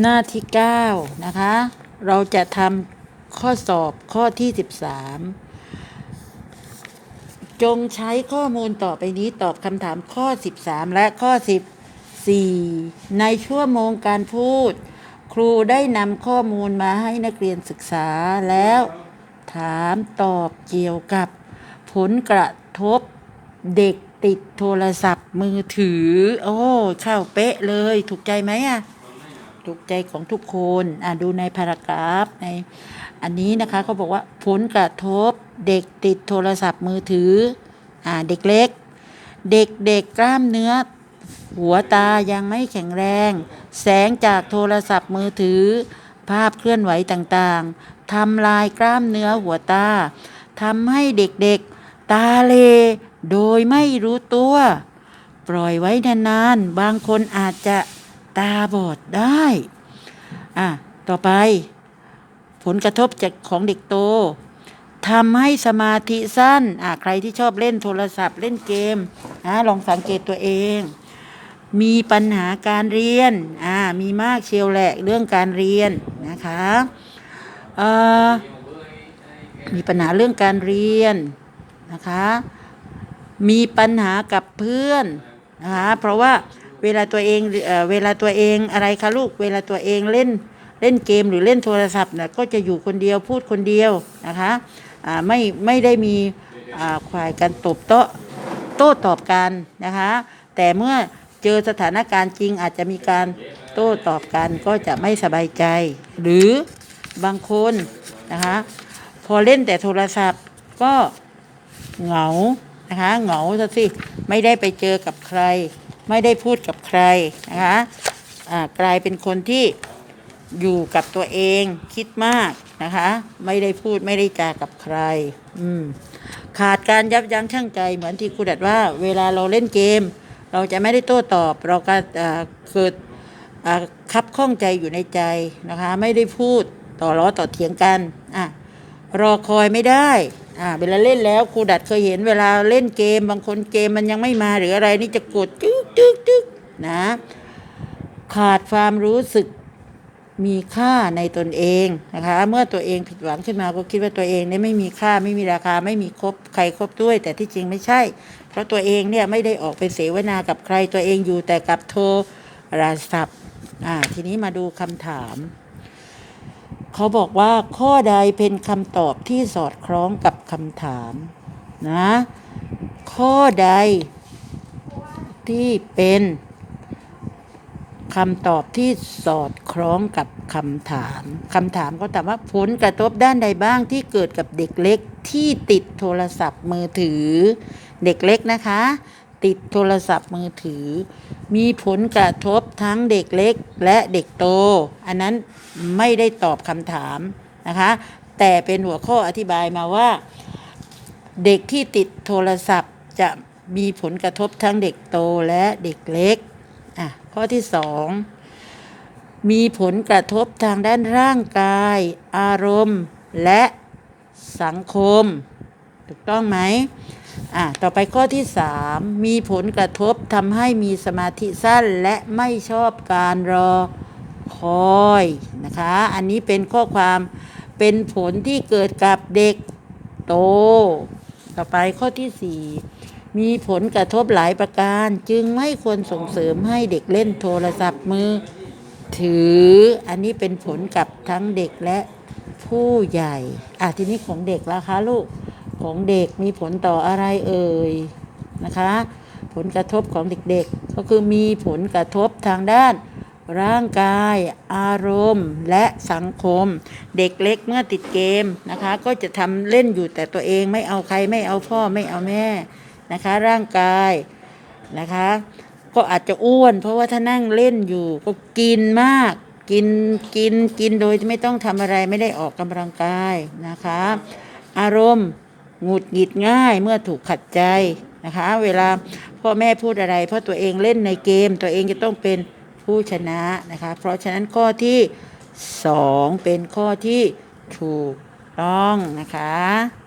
หน้าที่ 9 นะคะ เราจะทำข้อสอบข้อที่ 13 จงใช้ข้อมูลต่อไปนี้ตอบคำถามข้อ 13 และข้อ 14 ในชั่วโมงการพูด ครูได้นำข้อมูลมาให้นักเรียนศึกษาแล้วถามตอบเกี่ยวกับ ผลกระทบเด็กติดโทรศัพท์มือถือ โอ้ เข้าเป๊ะเลย ถูกใจไหมอะ ถูกใจของทุกคนอะดูในพารากราฟในอันนี้นะคะเขาบอกว่าผลกระทบเด็กติดโทรศัพท์มือถืออ่าเด็กเล็ก เด็กเด็กกล้ามเนื้อ หัวตายังไม่แข็งแรง แสงจากโทรศัพท์มือถือ ภาพเคลื่อนไหวต่างๆทำลายกล้ามเนื้อหัวตาทำให้เด็กๆตาเล โดยไม่รู้ตัว ปล่อยไว้นานๆบางคนอาจจะ ตาบอดได้อะต่อไป ผลกระทบจากของเด็กโตทำให้สมาธิสั้นอะใครที่ชอบเล่นโทรศัพท์เล่นเกมอะลองสังเกตตัวเอง มีปัญหาการเรียนอ่ามีมากเชียวแหละเรื่องการเรียนนะคะเอ่อมีปัญหาเรื่องการเรียนนะคะ มีปัญหากับเพื่อนนะคะเพราะว่า เวลาตัวเองเออเวลาตัวเองอะไรคะลูกเวลาตัวเองเล่นเล่นเกมหรือเล่นโทรศัพท์เนี่ยก็จะอยู่คนเดียวพูดคนเดียวนะคะไม่ไม่ได้มีควายกันตบโต๊ะโต้ตอบกันนะคะ แต่เมื่อเจอสถานการณ์จริงอาจจะมีการโต้ตอบกันก็จะไม่สบายใจ หรือบางคนนะคะพอเล่นแต่โทรศัพท์ก็เหงานะคะเหงาซะสิไม่ได้ไปเจอกับใคร ไม่ได้พูดกับใครนะคะกลายเป็นคนที่อยู่กับตัวเองคิดมากนะคะ ไม่ได้พูดไม่ได้จากับใคร อืมขาดการยับยั้งชั่งใจเหมือนที่ครูดัดว่า เวลาเราเล่นเกม เราจะไม่ได้โต้ตอบ เราก็เกิดคับข้องใจอยู่ในใจนะคะ ไม่ได้พูดต่อล้อต่อเถียงกันอะรอคอยไม่ได้ อ่าเวลาเล่นแล้วครูดัดเคยเห็นเวลาเล่นเกมบางคนเกมมันยังไม่มาหรืออะไรนี่จะกดจึ๊กจึ๊กจึ๊กนะ ขาดความรู้สึกมีค่าในตนเองนะคะ เมื่อตัวเองผิดหวังขึ้นมาก็คิดว่าตัวเองเนี่ยไม่มีค่าไม่มีราคาไม่มีครบใครครบด้วย แต่ที่จริงไม่ใช่ เพราะตัวเองเนี่ยไม่ได้ออกไปเสวนากับใครตัวเองอยู่แต่กับโทรศัพท์อ่าทีนี้มาดูคำถาม เขาบอกว่าข้อใดเป็นคำตอบที่สอดคล้องกับคำถามนะข้อใดที่เป็นคำตอบที่สอดคล้องกับคำถามคำถามก็ถามว่าผลกระทบด้านใดบ้างที่เกิดกับเด็กเล็กที่ติดโทรศัพท์มือถือ เด็กเล็กนะคะ ติดโทรศัพท์มือถือ มีผลกระทบทั้งเด็กเล็กและเด็กโต อันนั้นไม่ได้ตอบคำถามนะคะ แต่เป็นหัวข้ออธิบายมาว่า เด็กที่ติดโทรศัพท์จะมีผลกระทบทั้งเด็กโตและเด็กเล็กอะข้อที่สองมีผลกระทบทางด้านร่างกาย อารมณ์ และสังคม ถูกต้องไหมอะต่อไปข้อที่สามมีผลกระทบทำให้มีสมาธิสั้นและไม่ชอบการรอคอยนะคะ อันนี้เป็นข้อความเป็นผลที่เกิดกับเด็กโต ต่อไปข้อที่สี่มีผลกระทบหลายประการ จึงไม่ควรส่งเสริมให้เด็กเล่นโทรศัพท์มือ ถืออันนี้เป็นผลกับทั้งเด็กและผู้ใหญ่อะทีนี้ของเด็กละคะลูก ของเด็กมีผลต่ออะไรเอ่ยนะคะ ผลกระทบของเด็กๆ ก็คือมีผลกระทบทางด้านร่างกาย อารมณ์ และสังคม เด็กเล็กเมื่อติดเกมนะคะ ก็จะทำเล่นอยู่แต่ตัวเองไม่เอาใครไม่เอาพ่อไม่เอาแม่นะคะ ร่างกายนะคะ ก็อาจจะอ้วน เพราะว่าถ้านั่งเล่นอยู่ก็กินมาก กินกินกินโดยไม่ต้องทำอะไรไม่ได้ออกกำลังกายนะคะ อารมณ์ หงุดหงิดง่ายเมื่อถูกขัดใจนะคะ เวลาพ่อแม่พูดอะไร เพราะตัวเองเล่นในเกม ตัวเองจะต้องเป็นผู้ชนะนะคะ เพราะฉะนั้นข้อที่สองเป็นข้อที่ถูกต้องนะคะ